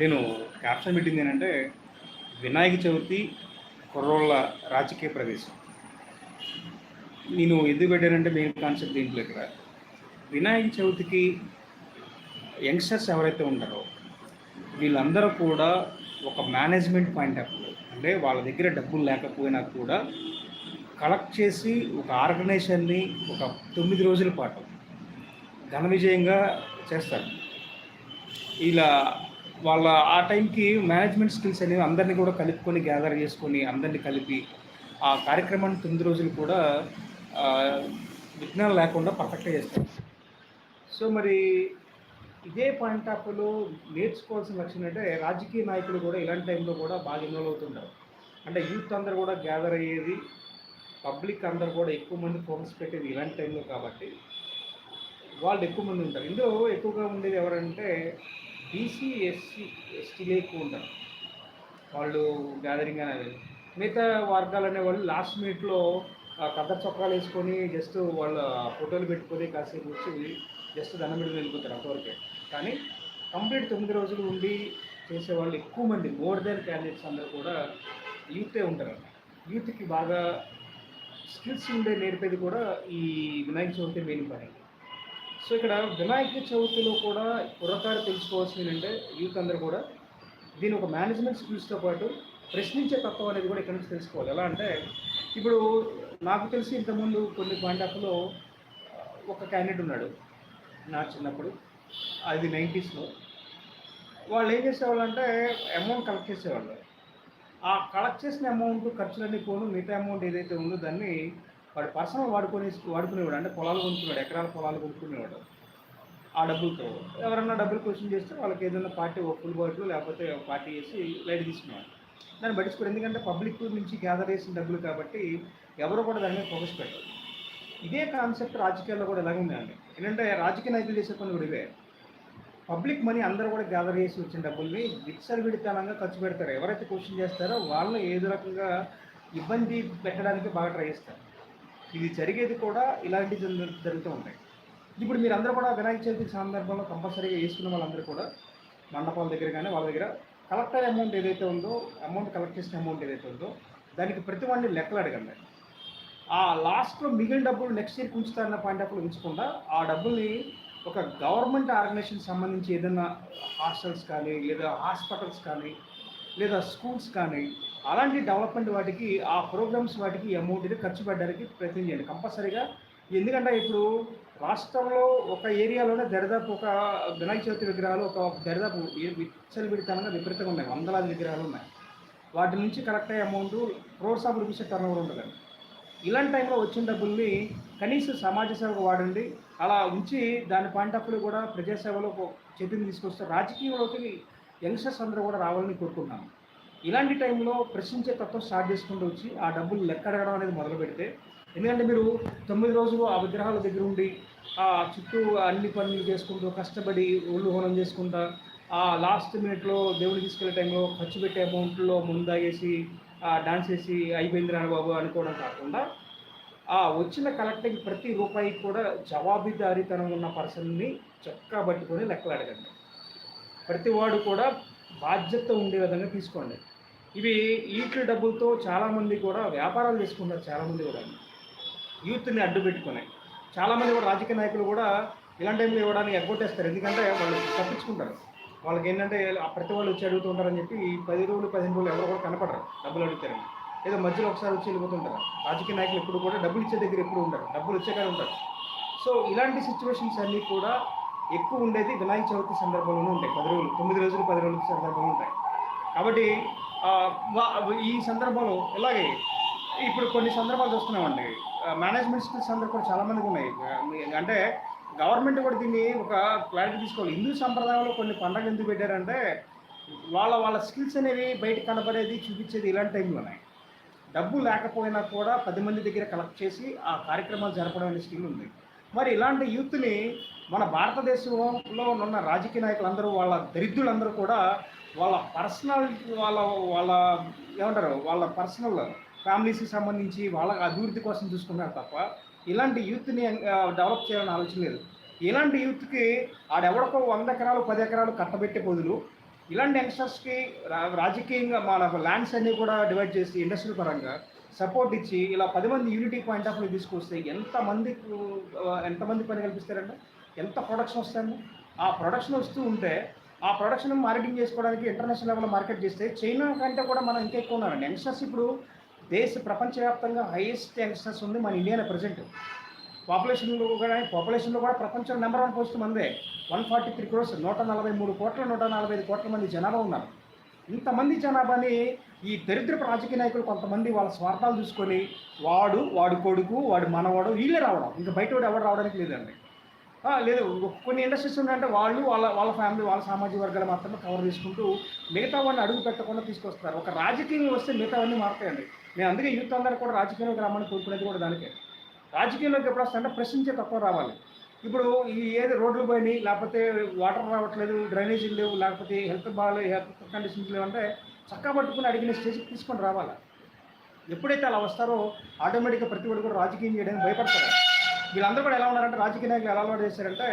నేను క్యాప్షన్ పెట్టింది ఏంటంటే వినాయక చవితి కుర్రోళ్ళ రాజకీయ ప్రవేశం. నేను ఎందుకు పెట్టానంటే మెయిన్ కాన్సెప్ట్ దీంట్లో ఇక్కడ. వినాయక చవితికి యంగ్స్టర్స్ ఎవరైతే ఉంటారో వీళ్ళందరూ కూడా ఒక మేనేజ్మెంట్ పాయింట్ ఆఫ్ వ్యూ అంటే వాళ్ళ దగ్గర డబ్బులు లేకపోయినా కూడా కలెక్ట్ చేసి ఒక ఆర్గనైజేషన్ని ఒక తొమ్మిది రోజుల పాటు ఘన విజయంగా చేస్తారు. ఇలా వాళ్ళ ఆ టైంకి మేనేజ్మెంట్ స్కిల్స్ అనేవి అందరినీ కూడా కలుపుకొని గ్యాదర్ చేసుకొని అందరినీ కలిపి ఆ కార్యక్రమాన్ని తొమ్మిది రోజులు కూడా విఘ్నాలు లేకుండా పర్ఫెక్ట్గా చేస్తారు. సో మరి ఇదే పాయింట్ ఆఫ్ వ్యూలో నేర్చుకోవాల్సిన లక్ష్యం అంటే రాజకీయ నాయకులు కూడా ఇలాంటి టైంలో కూడా బాగా ఇన్వాల్వ్ అవుతుంటారు. అంటే యూత్ అందరూ కూడా గ్యాదర్ అయ్యేది పబ్లిక్ అందరూ కూడా ఎక్కువ మంది ఫోకస్ పెట్టేది ఇలాంటి టైంలో కాబట్టి వాళ్ళు ఎక్కువ మంది ఉంటారు. ఇందులో ఎక్కువగా ఉండేది ఎవరంటే బీసీ ఎస్సీ ఎస్టీలే ఎక్కువ ఉంటారు. వాళ్ళు గ్యాదరింగ్ అనేది మిగతా వర్గాలు అనేవాళ్ళు లాస్ట్ మినిట్లో కథ చొక్కాలు వేసుకొని జస్ట్ వాళ్ళ ఫోటోలు పెట్టుకొని కాసేపు వచ్చి జస్ట్ దండం పెట్టుకుని వెళ్ళిపోతారు అంతవరకే. కానీ కంప్లీట్ తొమ్మిది రోజులు ఉండి చేసే వాళ్ళు ఎక్కువ మంది మోర్ దెన్ క్యాండిడేట్స్ అందరూ కూడా యూతే ఉంటారు యూత్కి బాగా స్కిల్స్ ఉండే నేర్పేది కూడా ఈ వినాయక చవితి మెయిన్ పని. సో ఇక్కడ వినాయక చవితిలో కూడా కుర్రకారు తెలుసుకోవాల్సింది ఏంటంటే యూత్ అందరూ కూడా దీని ఒక మేనేజ్మెంట్ స్కిల్స్తో పాటు ప్రశ్నించే తత్వం అనేది కూడా ఇక్కడ నుంచి తెలుసుకోవాలి. ఎలా అంటే ఇప్పుడు నాకు తెలిసి ఇంతకుముందు కొన్ని పాయింట్ ఒక క్యాండిడేట్ ఉన్నాడు నా చిన్నప్పుడు అది నైంటీస్లో వాళ్ళు ఏం చేసేవాళ్ళు అంటే అమౌంట్ కలెక్ట్ చేసేవాళ్ళు. ఆ కలెక్ట్ చేసిన అమౌంట్ ఖర్చులన్నీ పోను మిగతా అమౌంట్ ఏదైతే ఉందో దాన్ని వాడు పర్సనల్ వాడుకొని వాడుకునేవాడు అంటే పొలాలు కొనుక్కున్నాడు ఎకరాల పొలాలు కొనుక్కునేవాడు. ఆ డబ్బులతో ఎవరన్నా డబ్బులు క్వశ్చన్ చేస్తే వాళ్ళకి ఏదైనా పార్టీ ఒక ఫుల్ బాటిల్ లేకపోతే పార్టీ చేసి లైట్ తీసుకునేవాడు. దాన్ని పట్టించుకోరు. ఎందుకంటే పబ్లిక్ నుంచి గ్యాదర్ చేసిన డబ్బులు కాబట్టి ఎవరు కూడా దాని మీద ఫోకస్ పెట్టరు. ఇదే కాన్సెప్ట్ రాజకీయాల్లో కూడా ఎలాగ ఉందండి. ఏంటంటే రాజకీయ నాయకులు చేసే పనులు కూడా ఇవే. పబ్లిక్ మనీ అందరూ కూడా గ్యాదర్ చేసి వచ్చిన డబ్బుల్ని విచ్చలవిడితనంగా ఖర్చు పెడతారు. ఎవరైతే క్వశ్చన్ చేస్తారో వాళ్ళని ఏదో రకంగా ఇబ్బంది పెట్టడానికి బాగా ట్రై చేస్తారు. ఇది జరిగేది కూడా ఇలాంటి జరుగుతూ ఉంటాయి ఇప్పుడు మీరు అందరూ కూడా వినాయక చవితి సందర్భంలో కంపల్సరీగా వేసుకున్న వాళ్ళందరూ కూడా మండపాల దగ్గర కానీ వాళ్ళ దగ్గర కలెక్టర్ అమౌంట్ ఏదైతే ఉందో అమౌంట్ కలెక్ట్ చేసిన అమౌంట్ ఏదైతే ఉందో దానికి ప్రతి వాడిని లెక్కలు అడగండి. ఆ లాస్ట్లో మిగిలిన డబ్బులు నెక్స్ట్ ఇయర్కి ఉంచుతారన్న పాయింట్ ఆఫ్ ఉంచకుండా ఆ డబ్బుల్ని ఒక గవర్నమెంట్ ఆర్గనైజేషన్ సంబంధించి ఏదైనా హాస్టల్స్ కానీ లేదా హాస్పిటల్స్ కానీ లేదా స్కూల్స్ కానీ అలాంటి డెవలప్మెంట్ వాటికి ఆ ప్రోగ్రామ్స్ వాటికి అమౌంట్ అమౌంట్ని ఖర్చు పెట్టడానికి ప్రయత్నం చేయండి. కంపల్సరీగా ఎందుకంటే ఇప్పుడు రాష్ట్రంలో ఒక ఏరియాలోనే దరిదాపు ఒక వినాయక చవితి విగ్రహాలు ఒక దరిదాపు విచ్చలు విడితనంగా విపరీతంగా ఉన్నాయి. వందలాది విగ్రహాలు ఉన్నాయి. వాటి నుంచి కలెక్ట్ అయ్యే amount crores of rupees turn over ఉంటుందండి ఇలాంటి టైంలో వచ్చిన డబ్బుల్ని కనీసం సమాజ సేవకు వాడండి. అలా ఉంచి దాని పాయింట్ ఆఫ్ వ్యూ కూడా ప్రజాసేవలో చేతిని చైతన్యం తీసుకొస్తే రాజకీయంలోకి యంగ్స్టర్స్ అందరూ కూడా రావాలని కోరుకుంటున్నాను. ఇలాంటి టైంలో ప్రశ్నించే తత్వం స్టార్ట్ చేసుకుంటూ వచ్చి ఆ డబ్బులు లెక్క అడగడం అనేది మొదలు పెడితే ఎందుకంటే మీరు తొమ్మిది రోజులు ఆ విగ్రహాల దగ్గర ఉండి ఆ చుట్టూ అన్ని పనులు చేసుకుంటూ కష్టపడి ఒళ్ళు హోనం చేసుకుంటా ఆ లాస్ట్ మినిట్లో దేవుడికి తీసుకెళ్ళే టైంలో ఖర్చు పెట్టే అమౌంట్లో ముందాగేసి డాన్స్ చేసి అయిపోయింది రాని బాబు అనుకోవడం కాకుండా ఆ వచ్చిన కలెక్టర్కి ప్రతి రూపాయికి కూడా జవాబుదారీతనం ఉన్న పర్సన్ని చొక్కా పట్టుకొని లెక్కలు అడగండి. ప్రతి వాడు కూడా బాధ్యత ఉండే విధంగా తీసుకోండి. ఇవి ఈట్ల డబ్బులతో చాలామంది కూడా వ్యాపారాలు చేసుకుంటారు చాలామంది కూడా. యూత్ని అడ్డు పెట్టుకొని. చాలామంది కూడా రాజకీయ నాయకులు కూడా ఇలాంటి టైంలో ఇవ్వడానికి ఎగ్గొట్టేస్తారు. ఎందుకంటే వాళ్ళు తప్పించుకుంటారు. వాళ్ళకి ఏంటంటే ప్రతి వాళ్ళు వచ్చి అడుగుతుంటారని చెప్పి ఈ పది రోజులు పదిహేను రోజులు ఎవరు కూడా కనపడరు డబ్బులు అడుగుతారని. ఏదో మధ్యలో ఒకసారి వచ్చి వెళ్ళిపోతుంటారు. రాజకీయ నాయకులు ఎప్పుడు కూడా డబ్బులు ఇచ్చే దగ్గర ఎప్పుడు ఉంటారు డబ్బులు వచ్చే ఉంటారు. సో ఇలాంటి సిచ్యువేషన్స్ అన్నీ కూడా ఎక్కువ ఉండేది వినాయక చవితి సందర్భంలోనే ఉంటాయి. పది రోజులు తొమ్మిది రోజులు పది రోజుల సందర్భంలో ఉంటాయి. కాబట్టి ఈ సందర్భంలో ఇలాగే ఇప్పుడు కొన్ని సందర్భాలు చూస్తున్నామండి. మేనేజ్మెంట్ స్కిల్స్ అందరూ కూడా చాలామందికి ఉన్నాయి. అంటే గవర్నమెంట్ కూడా దీన్ని ఒక క్లారిటీ తీసుకోవాలి. హిందూ సంప్రదాయంలో కొన్ని పండుగలు ఎందుకు పెట్టారంటే వాళ్ళ వాళ్ళ స్కిల్స్ అనేవి బయట కనబడేది చూపించేది ఇలాంటి టైంలోనే డబ్బు లేకపోయినా కూడా పది మంది దగ్గర కలెక్ట్ చేసి ఆ కార్యక్రమాలు జరపడం అనే స్కిల్ ఉంది. మరి ఇలాంటి యూత్ని మన భారతదేశంలో ఉన్న రాజకీయ నాయకులందరూ వాళ్ళ దరిద్రులందరూ కూడా వాళ్ళ పర్సనల్ వాళ్ళ వాళ్ళ ఏమంటారు వాళ్ళ పర్సనల్ ఫ్యామిలీస్కి సంబంధించి వాళ్ళ అభివృద్ధి కోసం చూసుకున్నారు తప్ప ఇలాంటి యూత్ని డెవలప్ చేయాలని ఆలోచన లేదు. ఇలాంటి యూత్కి ఆడెవడకో వంద ఎకరాలు పది ఎకరాలు కట్టబెట్టే బదులు ఇలాంటి యంగ్స్టర్స్కి రా- రాజకీయంగా మన ల్యాండ్స్ అన్నీ కూడా డివైడ్ చేసి ఇండస్ట్రీ పరంగా సపోర్ట్ ఇచ్చి ఇలా పది మంది యూనిటీ పాయింట్ ఆఫ్ వ్యూ తీసుకొస్తే ఎంతమంది ఎంతమంది పని కల్పిస్తారండి? ఎంత ప్రొడక్షన్ వస్తాయండి ఆ ప్రొడక్షన్ వస్తూ ఉంటే ఆ ప్రొడక్షన్ మార్కెటింగ్ చేసుకోవడానికి ఇంటర్నేషనల్ లెవెల్లో మార్కెట్ చేస్తే చైనా కంటే కూడా మనం ఇంకా ఎక్కువ ఉన్నారండి. యంగ్స్టర్స్ ఇప్పుడు దేశ ప్రపంచవ్యాప్తంగా హైయెస్ట్ యంగ్స్టర్స్ ఉంది మన ఇండియాలో ప్రజెంట్ పాపులేషన్లో కూడా పాపులేషన్లో కూడా ప్రపంచం నెంబర్ వన్ పోస్ట్ మందే. వన్ ఫార్టీ త్రీ క్రోర్స్ నూట నలభై మూడు కోట్ల నూట నలభై ఐదు కోట్ల మంది జనాభా ఉన్నారు. ఇంతమంది జనాభాని ఈ దరిద్రపు రాజకీయ నాయకులు కొంతమంది వాళ్ళ స్వార్థాలు చూసుకొని వాడు వాడు కొడుకు వాడు మనవాడు వీళ్ళే రావడం. ఇంకా బయట వాడు ఎవరు రావడానికి లేదండి. లేదు కొన్ని ఇండస్ట్రీస్ ఉన్నాయంటే వాళ్ళు వాళ్ళ వాళ్ళ ఫ్యామిలీ వాళ్ళ సామాజిక వర్గాలు మాత్రమే కవర్ చేసుకుంటూ మిగతా వాడిని అడుగు పెట్టకుండా తీసుకొస్తారు ఒక రాజకీయం వస్తే మిగతావన్నీ మారుతాయండి. నేను అందుకే యూత్ అందరూ కూడా రాజకీయంలోకి రమ్మని కోరుకునేది కూడా దానికే. రాజకీయంలోకి ఎప్పుడు వస్తారంటే ప్రశ్నించే తక్కువ రావాలి. ఇప్పుడు ఈ ఏది రోడ్లు పోయినాయి లేకపోతే వాటర్ రావట్లేదు డ్రైనేజీలు లేవు లేకపోతే హెల్త్ బాగాలేదు హెల్త్ కండిషన్స్ లేవు అంటే చక్కా పట్టుకుని అడిగిన స్టేజ్కి తీసుకొని రావాలి. ఎప్పుడైతే అలా వస్తారో ఆటోమేటిక్గా ప్రతి ఒక్కరు కూడా రాజకీయం చేయడానికి భయపడతారు. వీళ్ళందరూ కూడా ఎలా ఉన్నారంటే రాజకీయ నాయకులు ఎలా అలవాటు చేశారంటే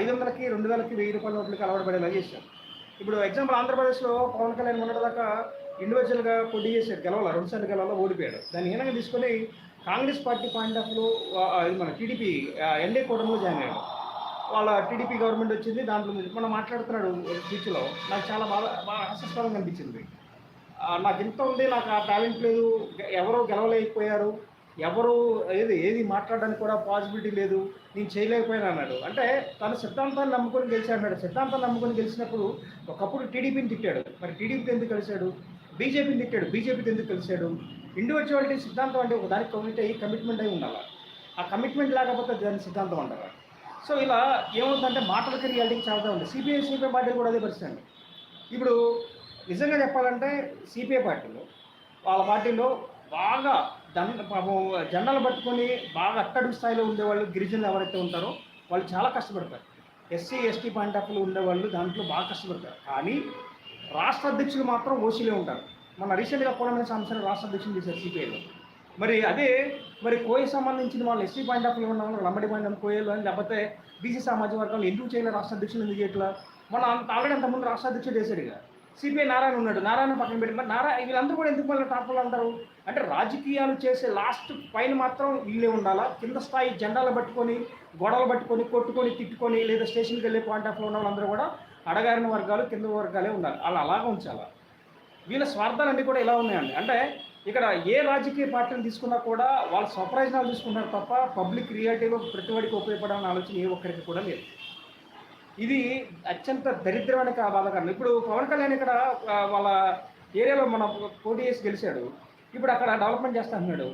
ఐదు వందలకి రెండు వేలకి వెయ్యి రూపాయల నోట్లకి అలవాటు పడేలా చేశారు. ఇప్పుడు ఎగ్జాంపుల్ ఆంధ్రప్రదేశ్లో పవన్ కళ్యాణ్ ఉన్నదాకా ఇండివిజువల్గా పోటీ చేశాడు గెలవాలి రెండు సార్లు గెలవాలో ఓడిపోయాడు. దాన్ని హీనంగా తీసుకొని కాంగ్రెస్ పార్టీ పాయింట్ ఆఫ్లో ఇది మన టీడీపీ ఎన్డీ కూటమిలో జాయిన్ అయ్యాడు. వాళ్ళ టీడీపీ గవర్నమెంట్ వచ్చింది దాంట్లో మనం మాట్లాడుతున్నాడు స్పీచ్లో నాకు చాలా బాగా బాగా హాస్యాస్పదంగా అనిపించింది. నాకు ఇంత ఉంది నాకు ఆ టాలెంట్ లేదు ఎవరో గెలవలేకపోయారు. ఎవరు ఏది ఏది మాట్లాడడానికి కూడా పాసిబిలిటీ లేదు. నేను చేయలేకపోయాను అన్నాడు. అంటే తన సిద్ధాంతాన్ని నమ్ముకొని గెలిచాడు అన్నాడు. సిద్ధాంతాన్ని నమ్ముకొని గెలిచినప్పుడు ఒకప్పుడు టీడీపీని తిట్టాడు. మరి టీడీపీకి ఎందుకు కలిశాడు? బీజేపీని తిట్టాడు. బీజేపీకి ఎందుకు కలిశాడు? ఇండివిజువాలిటీ సిద్ధాంతం అంటే ఒక దానికి కమిట్ అయ్యి కమిట్మెంట్ అయి ఉండాలి? ఆ కమిట్మెంట్ లేకపోతే దాని సిద్ధాంతం అంటారు సో ఇలా ఏమవుతుందంటే మాటలకి రియాలిటీకి చాలా ఉంది. సిపిఐ సిపిఐ పార్టీలు కూడా అదే పరిస్థితి అండి. ఇప్పుడు నిజంగా చెప్పాలంటే సిపిఐ పార్టీలో వాళ్ళ పార్టీలో బాగా దండ పాపం జెండాలు పట్టుకొని బాగా అట్టడుగు స్థాయిలో ఉండేవాళ్ళు గిరిజనులు ఎవరైతే ఉంటారో వాళ్ళు చాలా కష్టపడతారు. SC ST point of view ఉండేవాళ్ళు దాంట్లో బాగా కష్టపడతారు. కానీ రాష్ట్ర అధ్యక్షులు మాత్రం ఓసీలే ఉంటారు. మన రీసెంట్గా పూర్ణ సంవత్సరం రాష్ట్ర అధ్యక్షులు చేశారు సిపిఐలో. మరి అదే మరి కోయ సంబంధించిన వాళ్ళు ఎస్సీ పాయింట్ ఆఫ్ వ్యూ ఉన్న వాళ్ళు లంబడి పాయింట్ ఆఫ్ కోయలు అని లేకపోతే బీసీ సామాజిక వర్గాలు ఎందుకు చేయలేదు రాష్ట్ర అధ్యక్షులు ఎందుకు చేయట్లా? మన ఆల్రెడీ అంతకుముందు రాష్ట్ర అధ్యక్షుడు చేశాడు ఇక. సిపిఐ నారాయణ ఉన్నాడు. నారాయణ పక్కన పెట్టి మరి నారాయణ వీళ్ళందరూ కూడా ఎందుకు మళ్ళీ టాప్లో అంటారు? అంటే రాజకీయాలు చేసే లాస్ట్ పైన మాత్రం వీళ్ళే ఉండాలా? కింద స్థాయి జెండాలు పట్టుకొని గొడవలు పట్టుకొని కొట్టుకొని తిట్టుకొని లేదా స్టేషన్కి వెళ్ళే పాయింట్ ఆఫ్లో ఉన్న వాళ్ళందరూ కూడా అడగారిన వర్గాలు కింద వర్గాలే ఉండాలి. అలా అలాగా ఉంచాలా? వీళ్ళ స్వార్థాలన్నీ కూడా ఇలా ఉన్నాయండి. అంటే ఇక్కడ ఏ రాజకీయ పార్టీని తీసుకున్నా కూడా వాళ్ళ స్వప్రయోజనాలు తీసుకుంటారు తప్ప పబ్లిక్ రియాలిటీలో ప్రతివాడికి ఉపయోగపడాలని ఆలోచన ఏ ఒక్కరికి కూడా లేదు. ఇది అత్యంత దరిద్రమైన బాధాకరణం ఇప్పుడు పవన్ కళ్యాణ్ ఇక్కడ వాళ్ళ ఏరియాలో మన పోటీ చేసి గెలిచాడు. ఇప్పుడు అక్కడ డెవలప్మెంట్ చేస్తా అన్నాడు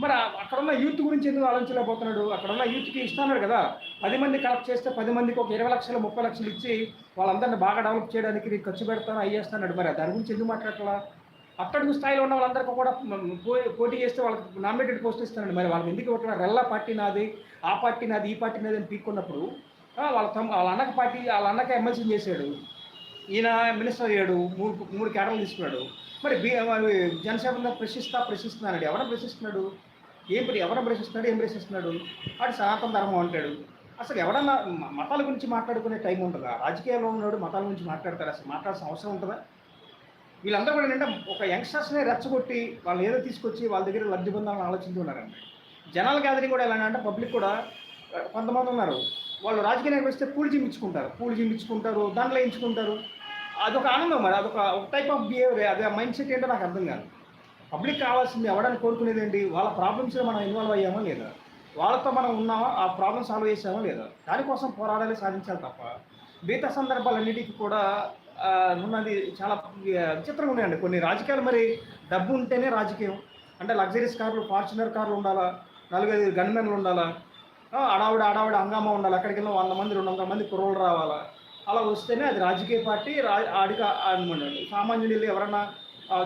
మరి అక్కడ ఉన్న యూత్ గురించి ఎందుకు ఆలోచించలేకపోతున్నాడు? అక్కడ ఉన్న యూత్కి ఇస్తున్నాడు కదా. పది మంది కలెక్ట్ చేస్తే పది మందికి ఒక ఇరవై లక్షలు ముప్పై లక్షలు ఇచ్చి వాళ్ళందరినీ బాగా డెవలప్ చేయడానికి నేను ఖర్చు పెడతాను అయ్యేస్తాడు మరి దాని గురించి ఎందుకు మాట్లాడట్లా? అట్టడుగు స్థాయిలో ఉన్న వాళ్ళందరికీ కూడా పో- పోటీ చేస్తే వాళ్ళకి నామినేటెడ్ పోస్ట్ ఇస్తానండి మరి వాళ్ళకి ఎందుకు ఇవ్వట్లేదు రెల్లా పార్టీ నాది ఆ పార్టీ నాది ఈ పార్టీ నాది అని పీక్కున్నప్పుడు వాళ్ళ తమ్ వాళ్ళ అన్నక పార్టీ వాళ్ళ అన్నక ఎమ్మెల్సీ చేశాడు. ఈయన మినిస్టర్ అయ్యాడు మూడు మూడు కేటలు తీసుకున్నాడు. మరి బీ జనసేన ప్రశ్నిస్తా ప్రశ్నిస్తున్నాడు ఎవరైనా ప్రశ్నిస్తున్నాడు? ఏం ప్ర- ఎవరైనా ప్రశ్నిస్తున్నాడు? ఏం ప్రశ్నిస్తున్నాడు? వాడు సనాతన ధర్మం అంటాడు. అసలు ఎవడన్నా మతాల గురించి మాట్లాడుకునే టైం ఉంటుందా? రాజకీయాల్లో ఉన్నాడు మతాల గురించి మాట్లాడతారు అసలు మాట్లాడాల్సిన అవసరం ఉంటుందా? వీళ్ళందరూ కూడా ఏంటంటే ఒక యంగ్స్టర్స్ని రెచ్చగొట్టి వాళ్ళు ఏదో తీసుకొచ్చి వాళ్ళ దగ్గర లబ్ధి పొందాలని ఆలోచిస్తున్నారండి జనాల గ్యాదరింగ్ కూడా ఎలా అంటే పబ్లిక్ కూడా కొంతమంది ఉన్నారు. వాళ్ళు రాజకీయ వస్తే పూలు జిమ్మించుకుంటారు పూలు జిమ్మించుకుంటారు దాంట్లో ఎంచుకుంటారు అదొక ఆనందం మరి అదొక ఒక టైప్ ఆఫ్ బిహేవియర్ అదే మైండ్ సెట్ ఏంటో నాకు అర్థం కాదు. పబ్లిక్ కావాల్సింది అవ్వడానికి కోరుకునేది ఏంటి? వాళ్ళ ప్రాబ్లమ్స్లో మనం ఇన్వాల్వ్ అయ్యామా లేదా? వాళ్ళతో మనం ఉన్నామా? ఆ ప్రాబ్లమ్ సాల్వ్ చేసామా లేదా? దానికోసం పోరాడాలి సాధించాలి తప్ప. మిగతా సందర్భాలన్నిటికీ కూడా ఉన్నది చాలా విచిత్రంగా ఉన్నాయండి. కొన్ని రాజకీయాలు మరి డబ్బు ఉంటేనే రాజకీయం. అంటే లగ్జరీస్ కార్లు ఫార్చునర్ కార్లు ఉండాలా? నలుగైదు గన్మెన్లు ఉండాలా? అడావిడ ఆడావిడ హంగామా ఉండాలి. అక్కడికి వెళ్ళిన వంద మంది రెండు వందల మంది కుర్రోలు రావాలా? అలా వస్తేనే అది రాజకీయ పార్టీ ఆడిగా ఆడికి సామాన్యుడు సామాన్యులు ఎవరన్నా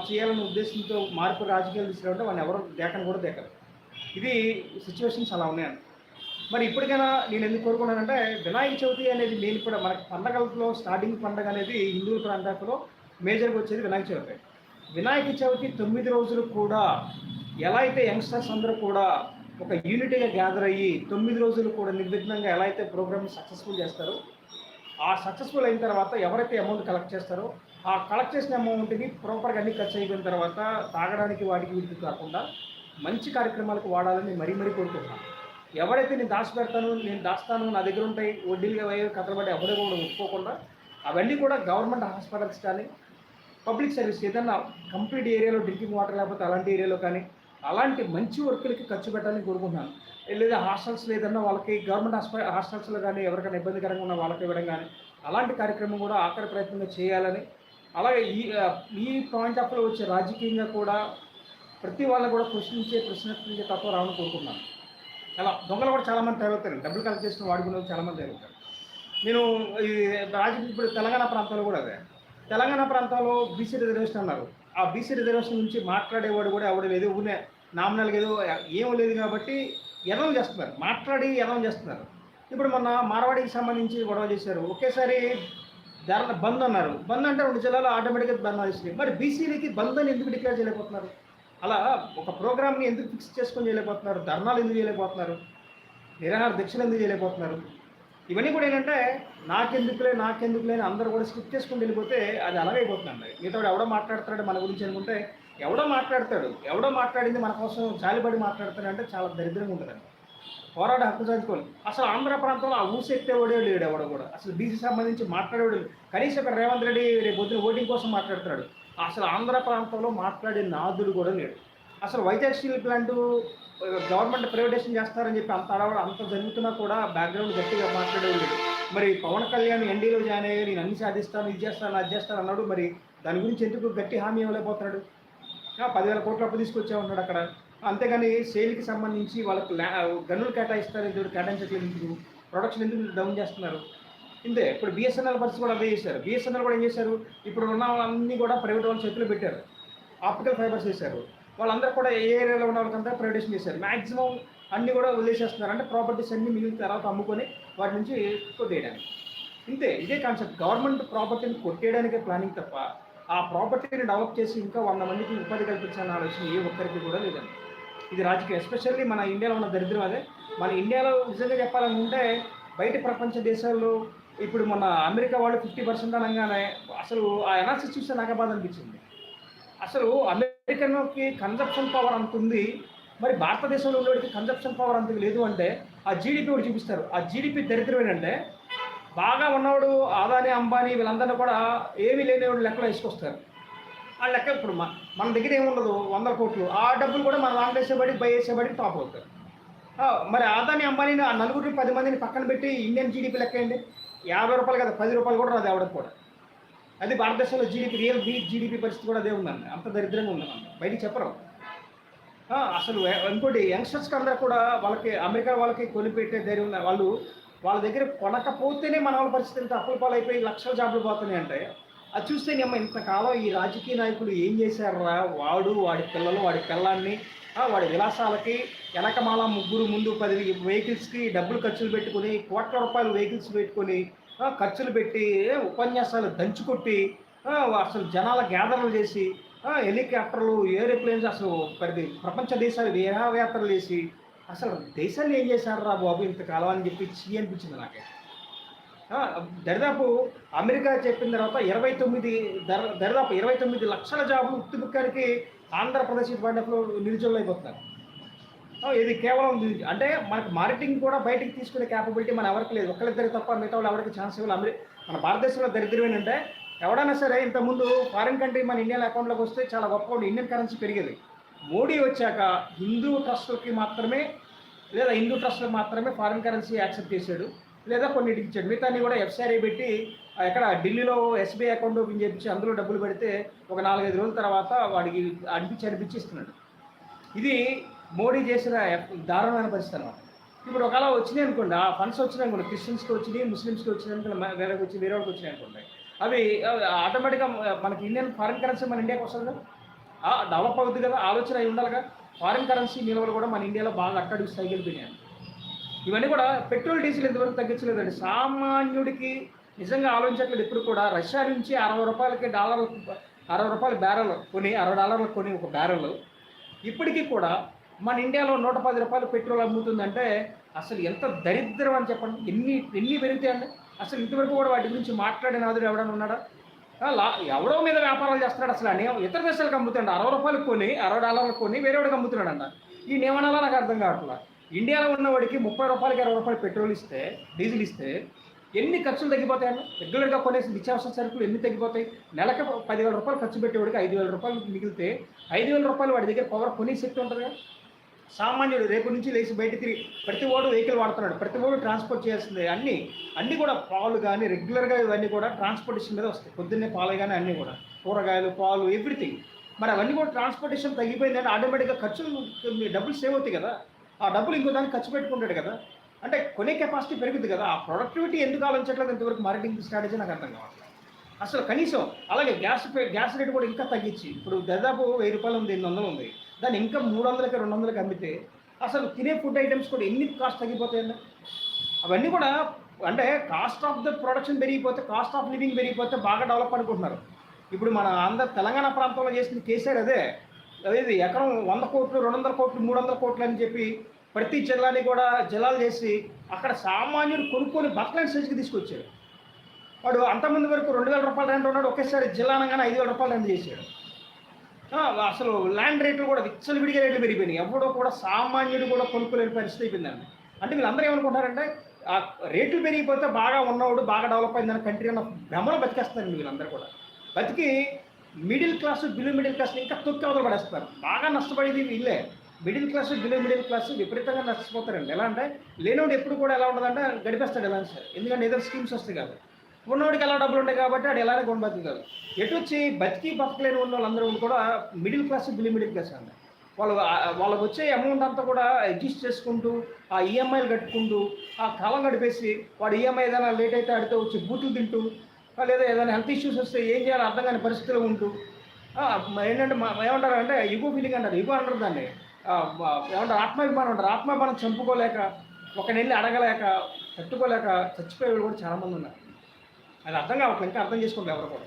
చేయాలనే ఉద్దేశంతో మార్పు రాజకీయాలు తీసుకురావంటే వాళ్ళని ఎవరు దేకని కూడా దేకరు. ఇది సిచ్యువేషన్స్ అలా ఉన్నాయండి మరి ఇప్పటికైనా నేను ఎందుకు కోరుకున్నానంటే వినాయక చవితి అనేది నేను కూడా మనకి పండగలలో స్టార్టింగ్ పండగ అనేది హిందువుల ప్రాంతాలలో మేజర్గా వచ్చేది వినాయక చవితి. వినాయక చవితి తొమ్మిది రోజులు కూడా ఎలా అయితే యంగ్స్టర్స్ అందరూ కూడా ఒక యూనిటీగా గ్యాదర్ అయ్యి తొమ్మిది రోజులు కూడా నిర్విఘ్నంగా ఎలా అయితే ప్రోగ్రామ్ సక్సెస్ఫుల్ చేస్తారో ఆ సక్సెస్ఫుల్ అయిన తర్వాత ఎవరైతే అమౌంట్ కలెక్ట్ చేస్తారో ఆ కలెక్ట్ చేసిన అమౌంట్ని ప్రాపర్గా అన్ని ఖర్చు అయిపోయిన తర్వాత తాగడానికి వాటికి వీటికి కాకుండా మంచి కార్యక్రమాలకు వాడాలని మరీ మరీ కోరుకుంటున్నాను. ఎవరైతే నేను దాచి పెడతాను నేను దాస్తాను నా దగ్గర ఉంటాయి వడ్డీలుగా అయ్యే కథలబడి పడి కూడా ఒప్పుకోకుండా అవన్నీ కూడా గవర్నమెంట్ హాస్పిటల్స్ కానీ పబ్లిక్ సర్వీస్ ఏదన్నా కంప్లీట్ ఏరియాలో డ్రింకింగ్ వాటర్ లేకపోతే అలాంటి ఏరియాలో కానీ అలాంటి మంచి వర్కులకి ఖర్చు పెట్టాలని కోరుకుంటున్నాను. లేదా హాస్టల్స్ లేదన్నా వాళ్ళకి గవర్నమెంట్ హాస్ప హాస్టల్స్లో కానీ ఎవరికైనా ఇబ్బందికరంగా ఉన్న వాళ్ళకి ఇవ్వడం కానీ అలాంటి కార్యక్రమం కూడా ఆఖరి ప్రయత్నంగా చేయాలని అలాగే ఈ ఈ పాయింట్ ఆఫ్లో వచ్చే రాజకీయంగా కూడా ప్రతి వాళ్ళని కూడా ప్రశ్నించే ప్రశ్నించే తత్వం రావాలని కోరుకుంటున్నాను. అలా దొంగలు కూడా చాలామంది తయారవుతారు డబ్బులు కలెక్ట్ చేసిన వాడుకునే చాలామంది తయారవుతారు. నేను ఈ రాజకీయ ఇప్పుడు తెలంగాణ ప్రాంతంలో కూడా అదే. తెలంగాణ ప్రాంతంలో బీసీ రిజర్వేషన్ అన్నారు. ఆ బీసీ రిజర్వేషన్ గురించి మాట్లాడేవాడు కూడా ఎవడు లేదు. ఊనే నామినల్గా ఏదో ఏమీ లేదు కాబట్టి ఎదవం చేస్తున్నారు. మాట్లాడి ఎదవం చేస్తున్నారు. ఇప్పుడు మొన్న మార్వాడికి సంబంధించి గొడవ చేశారు. ఒకేసారి ధరల బంద్ అన్నారు. బంద్ అంటే రెండు జిల్లాలో ఆటోమేటిక్గా బంద్ చేసినాయి మరి బీసీలకి బంద్ అని ఎందుకు డిక్లేర్ చేయలేకపోతున్నారు? అలా ఒక ప్రోగ్రామ్ని ఎందుకు ఫిక్స్ చేసుకొని చేయలేకపోతున్నారు? ధర్నాలు ఎందుకు చేయలేకపోతున్నారు? నిరాహార దీక్షలు ఎందుకు చేయలేకపోతున్నారు? ఇవన్నీ కూడా ఏంటంటే నాకెందుకులే నాకెందుకులే అని అందరూ కూడా స్కిప్ చేసుకుని వెళ్ళిపోతే అది అలాగైపోతుందండి అయిపోతుందండి మీతో ఎవడో మాట్లాడతాడు మన గురించి అనుకుంటే ఎవడో మాట్లాడతాడు ఎవడో మాట్లాడింది మన కోసం జాలిపడి మాట్లాడతాడు అంటే చాలా దరిద్రంగా ఉంటుందండి. పోరాడ హక్కు సాధించుకోవాలి. అసలు ఆంధ్ర ప్రాంతంలో ఆ ఊసెత్తేవాడే లేడు ఎవడో కూడా. అసలు బీసీ సంబంధించి మాట్లాడేవాడు కనీసం ఇక్కడ రేవంత్ రెడ్డి రేపు పొద్దున ఓటింగ్ కోసం మాట్లాడుతున్నాడు. అసలు ఆంధ్ర ప్రాంతంలో మాట్లాడే నాదుడు కూడా లేడు. అసలు Vizag steel plant government privatisation చేస్తారని చెప్పి అంత అడవడం అంత జరుగుతున్నా కూడా బ్యాక్గ్రౌండ్ గట్టిగా మాట్లాడేది మరి పవన్ కళ్యాణ్ ఎన్డీలో జాయిన్ అయ్యి నేను అన్ని సాధిస్తాను ఇది చేస్తాను అది చేస్తాను అన్నాడు మరి దాని గురించి ఎందుకు గట్టి హామీ ఇవ్వలేకపోతున్నాడు? పదివేల కోట్ల అప్పు తీసుకొచ్చా ఉన్నాడు అక్కడ. అంతేగాని సేల్కి సంబంధించి వాళ్ళకి గన్నులు కేటాయిస్తారు ఎందుకు కేటాయించట్లేదు ఎందుకు ప్రొడక్షన్ ఎందుకు డౌన్ చేస్తున్నారు? ఇంతే ఇప్పుడు బిఎస్ఎన్ఎల్ బస్సు కూడా అదే చేశారు. బిఎస్ఎన్ఎల్ కూడా ఏం చేశారు? ఇప్పుడు ఉన్న వాళ్ళన్నీ కూడా ప్రైవేట్ వాళ్ళ చేతులు పెట్టారు. ఆప్టికల్ ఫైబర్స్ చేశారు వాళ్ళందరూ కూడా ఏ ఏరియాలో ఉన్న వాళ్ళకంతా ప్రైవేటేషన్ చేశారు. మ్యాక్సిమం అన్నీ కూడా వదిలేసేస్తున్నారు. అంటే ప్రాపర్టీస్ అన్ని మిగిలిన తర్వాత అమ్ముకొని వాటి నుంచి కొట్టేయడానికి. ఇంతే ఇదే కాన్సెప్ట్ గవర్నమెంట్ ప్రాపర్టీని కొట్టేయడానికే ప్లానింగ్ తప్ప ఆ ప్రాపర్టీని డెవలప్ చేసి ఇంకా వంద మందికి ఉపాధి కల్పించాలని ఆలోచన ఏ ఒక్కరికి కూడా లేదండి. ఇది రాజకీయం. ఎస్పెషల్లీ మన ఇండియాలో ఉన్న దరిద్రం అదే. మన ఇండియాలో నిజంగా చెప్పాలనుకుంటే బయట ప్రపంచ దేశాల్లో ఇప్పుడు మన అమెరికా వాళ్ళు ఫిఫ్టీ పర్సెంట్ అనగానే అసలు ఆ ఎనాలిసిస్ చూస్తే నాకు బాధ అనిపించింది. అసలు అమెరికన్కి కన్జప్షన్ పవర్ అంత ఉంది మరి భారతదేశంలో ఉన్నవాడికి కన్జప్షన్ పవర్ అంత లేదు అంటే ఆ జీడిపి కూడా చూపిస్తారు. ఆ జీడిపి దరిద్రమేనంటే బాగా ఉన్నవాడు ఆదాని అంబానీ వీళ్ళందరినీ కూడా ఏమీ లేనివాడు లెక్కలో వేసుకొస్తారు. ఆ లెక్క ఇప్పుడు మన మన దగ్గర ఏముండదు వందల కోట్లు. ఆ డబ్బులు కూడా మన లాంగ్ వేసేబడి బై వేసేబడి టాప్ అవుతారు. మరి ఆదాని అంబానీని ఆ నలుగురిని పది మందిని పక్కన పెట్టి ఇండియన్ జీడిపి లెక్క ఏంటి? యాభై రూపాయలు కదా పది రూపాయలు కూడా రాదు ఎవడం కూడా. అది భారతదేశంలో జీడిపి రియల్ జీడిపి పరిస్థితి కూడా అదే ఉందండి అంత దరిద్రంగా ఉందండి బయటికి చెప్పరు. అసలు ఇంకోటి యంగ్స్టర్స్కి అందరూ కూడా వాళ్ళకి అమెరికా వాళ్ళకి కొనిపెట్టే ధైర్యం ఉన్న వాళ్ళు వాళ్ళ దగ్గర కొనకపోతేనే మన వాళ్ళ పరిస్థితి ఇంత అప్పుల పాలైపోయి లక్షల జాబులు పోతున్నాయి అంటే అది చూస్తే అమ్మ ఇంతకాలం ఈ రాజకీయ నాయకులు ఏం చేశారా వాడు వాడి పిల్లలు వాడి పిల్లాన్ని వాడి విలాసాలకి వెనకమాల ముగ్గురు ముందు పది వెహికల్స్కి డబ్బులు ఖర్చులు పెట్టుకొని కోట్ల రూపాయలు వెహికల్స్ పెట్టుకొని ఖర్చులు పెట్టి ఉపన్యాసాలు దంచుకొట్టి అసలు జనాల గ్యాదర్లు చేసి హెలికాప్టర్లు ఏరోప్లేన్స్ అసలు పరిధి ప్రపంచ దేశాలు విహారయాత్రలు చేసి అసలు దేశాన్ని ఏం చేశారు రా బాబు ఇంతకాలం అని చెప్పి చీ అనిపించింది నాకే. దరిదాపు అమెరికా చెప్పిన తర్వాత ఇరవై తొమ్మిది దర దరిదాపు ఇరవై తొమ్మిది లక్షల జాబులు ఉత్తుబుక్కానికి ఆంధ్రప్రదేశ్ పడినప్పుడు నిరుచోళ్ళు అయిపోతున్నారు. ఇది కేవలం అంటే మనకు మార్కెటింగ్ కూడా బయటికి తీసుకునే క్యాపబిలిటీ మన ఎవరికి లేదు. ఒకళ్ళిద్దరికి తప్ప మిగతా వాళ్ళు ఎవరికి ఛాన్స్ ఇవ్వాలి. అమెరి మన భారతదేశంలో దరిద్రం ఏంటంటే ఎవడైనా సరే ఇంతకుముందు ఫారిన్ కంట్రీ మన ఇండియన్ అకౌంట్లోకి వస్తే చాలా గొప్ప ఇండియన్ కరెన్సీ పెరిగేది. మోడీ వచ్చాక హిందూ ట్రస్టులకి మాత్రమే లేదా హిందూ ట్రస్ట్లకు మాత్రమే ఫారిన్ కరెన్సీ యాక్సెప్ట్ చేశాడు. లేదా కొన్నిటికి ఇచ్చాడు. మిగతాన్ని కూడా ఎఫ్సీఆర్ఐ పెట్టి ఎక్కడ ఢిల్లీలో ఎస్బీఐ అకౌంట్ ఓపెన్ చేయించి అందులో డబ్బులు పెడితే ఒక నాలుగైదు రోజుల తర్వాత వాడికి అనిపించి అనిపించి ఇస్తున్నాడు. ఇది మోడీ చేసిన దారుణమైన పరిస్థితి అనమాట ఇప్పుడు ఒకలా వచ్చినాయి అనుకోండి ఆ ఫండ్స్ వచ్చినాయి అనుకోండి క్రిస్టియన్స్కి వచ్చినాయి ముస్లిమ్స్కి వచ్చినాయి అనుకోండి మ- వేరేకి వచ్చి వేరే వాళ్ళకి వచ్చినాయి అనుకోండి. అవి ఆటోమేటిక్గా మనకి ఇండియన్ ఫారిన్ కరెన్సీ మన ఇండియాకి వస్తుంది కదా. ఆ, డెవలప్ అవుతుంది కదా ఆలోచన అయి ఉండాలిగా. ఫారిన్ కరెన్సీ నిల్వలు కూడా మన ఇండియాలో బాగా అట్టడికి సైకిల్పోయినాయి ఇవన్నీ కూడా పెట్రోల్ డీజిల్ ఇంతవరకు తగ్గించలేదండి. సామాన్యుడికి నిజంగా ఆలోచించట్లేదు ఇప్పుడు కూడా. రష్యా నుంచి అరవై రూపాయలకి డాలర్ అరవై రూపాయల బ్యారెల్ కొని అరవై డాలర్లు కొని ఒక బ్యారెల్ ఇప్పటికీ కూడా మన ఇండియాలో నూట పది రూపాయలు పెట్రోల్ అమ్ముతుందంటే అసలు ఎంత దరిద్రం అని చెప్పండి. ఎన్ని ఎన్ని పెరుగుతాయండి? అసలు ఇంతవరకు కూడా వాటి గురించి మాట్లాడే నాదుడు ఎవడన్నా ఉన్నాడా? లా ఎవడో మీద వ్యాపారాలు చేస్తున్నాడు అసలు అని ఇతర దేశాలకు అమ్ముతాడు. అరవై రూపాయలు కొని అరవై డాలర్లు కొని వేరే వాడికి అమ్ముతున్నాడు అంట ఈ ఏమనాలో నాకు అర్థం కావట్లేదు ఇండియాలో ఉన్నవాడికి ముప్పై రూపాయలకి ఇరవై రూపాయలు పెట్రోల్ ఇస్తే డీజిల్ ఇస్తే ఎన్ని ఖర్చులు తగ్గిపోతాయండి? రెగ్యులర్గా కొనేసి నిత్యావసర సరుకులు ఎన్ని తగ్గిపోతాయి? నెలకి పదివేల రూపాయలు ఖర్చు పెట్టేవాడికి ఐదు వేల రూపాయలు మిగిలితే ఐదు వేల రూపాయలు వాడి దగ్గర పవర్ కొనే శక్తి ఉంటుంది? కదా సామాన్యుడు రేపు నుంచి లేచి బయట తిరిగి ప్రతి ఓడు వెహికల్ వాడుతున్నాడు ప్రతి ఓడు ట్రాన్స్పోర్ట్ చేస్తుంది అన్నీ అన్నీ కూడా పాలు కానీ రెగ్యులర్గా ఇవన్నీ కూడా ట్రాన్స్పోర్టేషన్ మీద వస్తాయి పొద్దున్నే పాలు కానీ అన్నీ కూడా కూరగాయలు పాలు ఎవ్రీథింగ్ మరి అవన్నీ కూడా ట్రాన్స్పోర్టేషన్ తగ్గిపోయిందంటే ఆటోమేటిక్గా ఖర్చులు మీ డబ్బులు సేవ్ అవుతాయి కదా. ఆ డబ్బులు ఇంకో దానికి ఖర్చు పెట్టుకుంటాడు కదా. అంటే కొనే కెపాసిటీ పెరుగుతుంది కదా. ఆ ప్రొడక్టివిటీ ఎందుకు ఆలోచించట్లేదు ఇంతవరకు మార్కెటింగ్ స్ట్రాటజీ నాకు అర్థం కావట్లేదు. అసలు కనీసం అలాగే గ్యాస్ గ్యాస్ రేట్ కూడా ఇంకా తగ్గించి ఇప్పుడు దాదాపు వెయ్యి రూపాయలు ఉంది ఎనిమిది వందలు ఉంది. దాన్ని ఇంకా మూడు వందలకి రెండు వందలకి అమ్మితే అసలు తినే ఫుడ్ ఐటమ్స్ కూడా ఎన్ని కాస్ట్ తగ్గిపోతాయండి? అవన్నీ కూడా అంటే కాస్ట్ ఆఫ్ ద ప్రొడక్షన్ పెరిగిపోతే కాస్ట్ ఆఫ్ లివింగ్ పెరిగిపోతే బాగా డెవలప్ అనుకుంటున్నారు. ఇప్పుడు మన ఆంధ్ర తెలంగాణ ప్రాంతంలో చేసిన కేసీఆర్ అదే. అదేది ఎకరం వంద కోట్లు రెండు వందల కోట్లు మూడు వందల కోట్లు అని చెప్పి ప్రతి జిల్లాని కూడా జిల్లాలు చేసి అక్కడ సామాన్యుడు కొనుక్కొని బతకలేని స్టేజ్కి తీసుకొచ్చాడు వాడు అంతమంది వరకు రెండు వేల రూపాయలు రెంట్ ఉన్నాడు ఒకేసారి జిల్లా అనగానే ఐదు వేల రూపాయలు రెంట్ చేశాడు. అసలు ల్యాండ్ రేట్లు కూడా విచ్చలు విడిగే రేట్లు పెరిగిపోయినాయి. ఎవడో కూడా సామాన్యుడు కూడా కొనుక్కోలేని పరిస్థితి అయిపోయిందండి. అంటే వీళ్ళందరూ ఏమనుకుంటారంటే ఆ రేట్లు పెరిగిపోతే బాగా ఉన్నవాడు బాగా డెవలప్ అయిందని కంట్రీ అన్న భ్రమలో బతికేస్తారండి వీళ్ళందరూ కూడా. బతికి middle class below middle class ఇంకా తొక్కి అవతల పడేస్తారు బాగా నష్టపడేది వీళ్ళే. Middle class below middle class విపరీతంగా నష్టపోతారండి. ఎలా అంటే లేనివాడు ఎప్పుడు కూడా ఎలా ఉండదంటే గడిపేస్తాడు ఎలా సార్. ఎందుకంటే ఏదో స్కీమ్స్ వస్తాయి కాబట్టి ఉన్నవాడికి ఎలా డబ్బులు ఉంటాయి కాబట్టి వాడు ఎలానే కొని బతుకుతారు ఎటు వచ్చి బతికి బతకలేని ఉన్న వాళ్ళందరూ కూడా middle class below middle class అండి. వాళ్ళు వాళ్ళకి వచ్చే అమౌంట్ అంతా కూడా అడ్జస్ట్ చేసుకుంటూ ఆ ఈఎంఐలు కట్టుకుంటూ ఆ కాలం గడిపేసి వాడు ఈఎంఐ ఏదైనా లేట్ అయితే ఆడితే వచ్చి బూతులు తింటూ లేదా ఏదైనా హెల్త్ ఇష్యూస్ వస్తే ఏం చేయాలో అర్థం కాని పరిస్థితిలో ఉంటూ ఏంటంటే మా- ఏమంటారు అంటే ఇగో ఫీలింగ్ అంటారు. ఇగో అంటారు దాన్ని. ఏమంటారు? ఆత్మాభిమానం అంటారు. ఆత్మాభిమానం చంపుకోలేక ఒక నెల్లి అడగలేక తట్టుకోలేక చచ్చిపోయే వాళ్ళు కూడా చాలామంది ఉన్నారు. అది అర్థం కావట్లేదు ఇంకా అర్థం చేసుకోండి ఎవరు కూడా.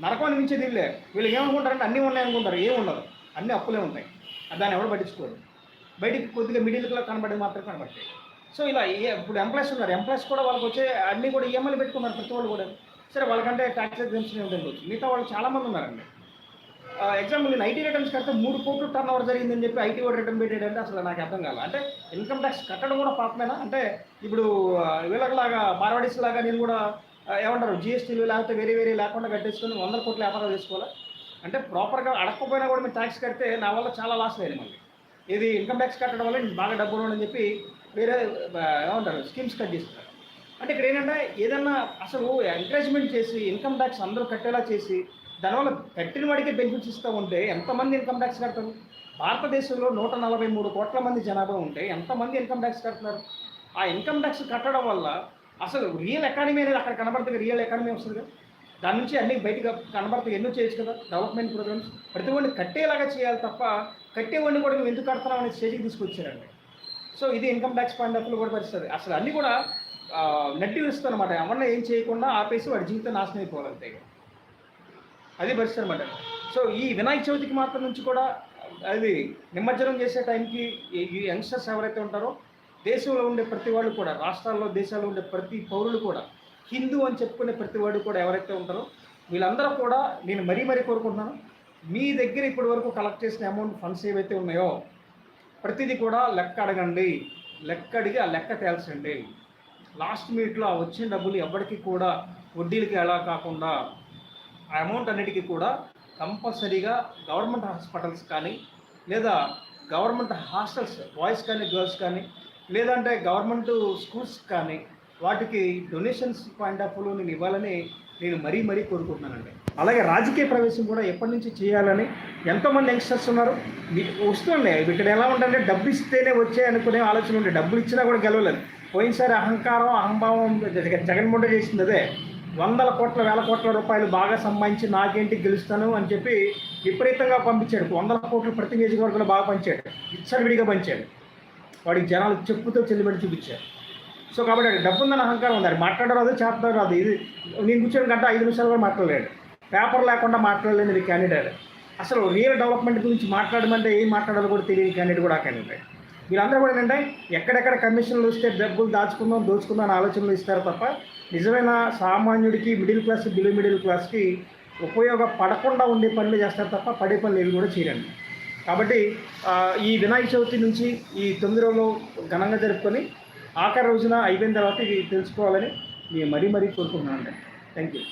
నరకం అనిపించేది వీళ్ళే వీళ్ళు ఏమనుకుంటారంటే అన్నీ ఉన్నాయి అనుకుంటారు ఏం ఉండదు. అన్నీ అప్పులే ఉంటాయి. అది దాన్ని ఎవరు పట్టించుకోరు. బయటికి కొద్దిగా మిడిల్ క్లాస్ కనబడి మాత్రమే కనబడతాయి. సో ఇలా ఇప్పుడు ఎంప్లాయీస్ ఉన్నారు. ఎంప్లాయీస్ కూడా వాళ్ళకి వచ్చే అన్నీ కూడా ఈఎంఐలు పెట్టుకున్నారు ప్రతి వాళ్ళు కూడా. సరే వాళ్ళకంటే ట్యాక్స్ ఎగ్జామ్షన్ ఉంటుంది మిగతా వాళ్ళు చాలామంది ఉన్నారండి. ఎగ్జాంపుల్ నేను ఐటీ రిటర్న్స్ కడితే మూడు కోట్లు టర్న్ ఓవర్ జరిగిందని చెప్పి ఐటీ వాడు రిటర్న్ పెట్టాడంటే అసలు నాకు అర్థం కాదు అంటే ఇన్కమ్ ట్యాక్స్ కట్టడం కూడా పాపమేనా? అంటే ఇప్పుడు ఆ, వీళ్ళకిలాగా మార్వాడీస్ లాగా నేను కూడా ఏమంటారు? జిఎస్టీలు లేకపోతే వేరే వేరే లేకుండా కట్టేసుకొని వందల కోట్ల వ్యాపారాలు చేసుకోవాలా? అంటే ప్రాపర్గా అడగకపోయినా కూడా మీరు ట్యాక్స్ కడితే నా వల్ల చాలా లాస్ లేదు మళ్ళీ. ఇది ఇన్కమ్ ట్యాక్స్ కట్టడం వల్ల నేను బాగా డబ్బులు ఉండని చెప్పి వేరే ఏమంటారు? స్కీమ్స్ కట్ చేస్తున్నారు అంటే ఇక్కడ ఏంటంటే ఏదన్నా అసలు ఎంకరేజ్మెంట్ చేసి ఇన్కమ్ ట్యాక్స్ అందరూ కట్టేలా చేసి దానివల్ల కట్టిన వాడికి బెనిఫిట్స్ ఇస్తూ ఉంటే ఎంతమంది ఇన్కమ్ ట్యాక్స్ కడతారు? భారతదేశంలో నూట నలభై మూడు కోట్ల మంది జనాభా ఉంటే ఎంతమంది ఇన్కమ్ ట్యాక్స్ కడుతున్నారు? ఆ ఇన్కమ్ ట్యాక్స్ కట్టడం వల్ల అసలు రియల్ ఎకానమీ అనేది అక్కడ కనబడుతుంది రియల్ ఎకానమీ వస్తుంది కదా. దాని నుంచి అన్ని బయటకు కనబడతాయి ఎన్నో చేయొచ్చు కదా డెవలప్మెంట్ ప్రోగ్రామ్స్ ప్రతి వాడిని కట్టేలాగా చేయాలి తప్ప కట్టేవాడిని కూడా నువ్వు ఎందుకు కడతావు అనే స్టేజ్కి తీసుకొచ్చారండి. సో ఇది ఇన్కమ్ ట్యాక్స్ పాయింట్ ఆఫ్ కూడా పరిస్థితి. అసలు అన్నీ కూడా నెట్టి అనమాట ఎవరన్నా ఏం చేయకుండా ఆపేసి వాడి జీవితం నాశనం అయిపోవాలంతే అది పరిస్థితి అనమాట సో ఈ వినాయక చవితికి మాత్రం నుంచి కూడా అది నిమజ్జనం చేసే టైంకి ఈ యంగ్స్టర్స్ ఎవరైతే ఉంటారో దేశంలో ఉండే ప్రతి వాళ్ళు కూడా రాష్ట్రాల్లో దేశాల్లో ఉండే ప్రతి పౌరులు కూడా హిందూ అని చెప్పుకునే ప్రతి వాడు కూడా ఎవరైతే ఉంటారో వీళ్ళందరూ కూడా నేను మరీ మరీ కోరుకుంటున్నాను మీ దగ్గర ఇప్పటి వరకు కలెక్ట్ చేసిన అమౌంట్ ఫండ్స్ ఏవైతే ఉన్నాయో ప్రతిదీ కూడా లెక్క అడగండి. లెక్క అడిగి ఆ లెక్క తేల్చండి. లాస్ట్ మినిట్లో ఆ వచ్చిన డబ్బులు ఎవరికి కూడా వడ్డీలకి ఎలా కాకుండా ఆ అమౌంట్ అన్నిటికీ కూడా కంపల్సరీగా గవర్నమెంట్ హాస్పిటల్స్ కానీ లేదా గవర్నమెంట్ హాస్టల్స్ బాయ్స్ కానీ గర్ల్స్ కానీ లేదంటే గవర్నమెంట్ స్కూల్స్ కానీ వాటికి డొనేషన్స్ పాయింట్ ఆఫ్ వ్యూలో నేను ఇవ్వాలని నేను మరీ మరీ కోరుకుంటున్నానండి. అలాగే రాజకీయ ప్రవేశం కూడా ఎప్పటి నుంచి చేయాలని ఎంతోమంది యంగ్స్టర్స్ ఉన్నారు. వస్తుంది వస్తుండే ఇక్కడ ఎలా ఉంటుందంటే డబ్బు ఇస్తేనే వచ్చాయి అనుకునే ఆలోచన ఉండే డబ్బులు ఇచ్చినా కూడా గెలవలేదు. పోయినసారి అహంకారం అహంభావం జగన్మోహన్ రెడ్డి చేసింది అదే. వందల కోట్ల వేల కోట్ల రూపాయలు బాగా సంపాదించి నాకేంటి గెలుస్తాను అని చెప్పి విపరీతంగా పంపించాడు. వందల కోట్లు ప్రతి నియోజకవర్గంలో బాగా పంచాడు. విచ్చలవిడిగా పంచాడు. వాడికి జనాలు చెప్పుతో చెల్లిబడి చూపించారు. సో కాబట్టి అది డబ్బు ఉందని అహంకారం ఉంది అది మాట్లాడడం రాదు చేపడం రాదు. ఇది నేను కూర్చొని గంట ఐదు నిమిషాలు కూడా మాట్లాడలేడు. పేపర్ లేకుండా మాట్లాడలేని క్యాండిడేట్ అసలు రియల్ డెవలప్మెంట్ గురించి మాట్లాడమంటే ఏం మాట్లాడాలో కూడా తెలియని క్యాండిడేట్ కూడా ఆ క్యాండిడేట్ వీళ్ళందరూ కూడా ఏంటంటే ఎక్కడెక్కడ కమిషన్లు వస్తే డబ్బులు దాచుకుందాం దోచుకుందాం అనే ఆలోచనలు ఇస్తారు తప్ప నిజమైన సామాన్యుడికి మిడిల్ క్లాస్ బిలో మిడిల్ క్లాస్కి ఉపయోగపడకుండా ఉండే పనులు చేస్తారు తప్ప పడే పనులు ఏవి కూడా చేయరండి. కాబట్టి ఈ వినాయక చవితి నుంచి ఈ తొమ్మిది రోజులు ఘనంగా జరుపుకొని ఆఖరి రోజున అయిపోయిన తర్వాత ఇది తెలుసుకోవాలని నేను మరీ మరీ కోరుకుంటున్నాను అండి. Thank you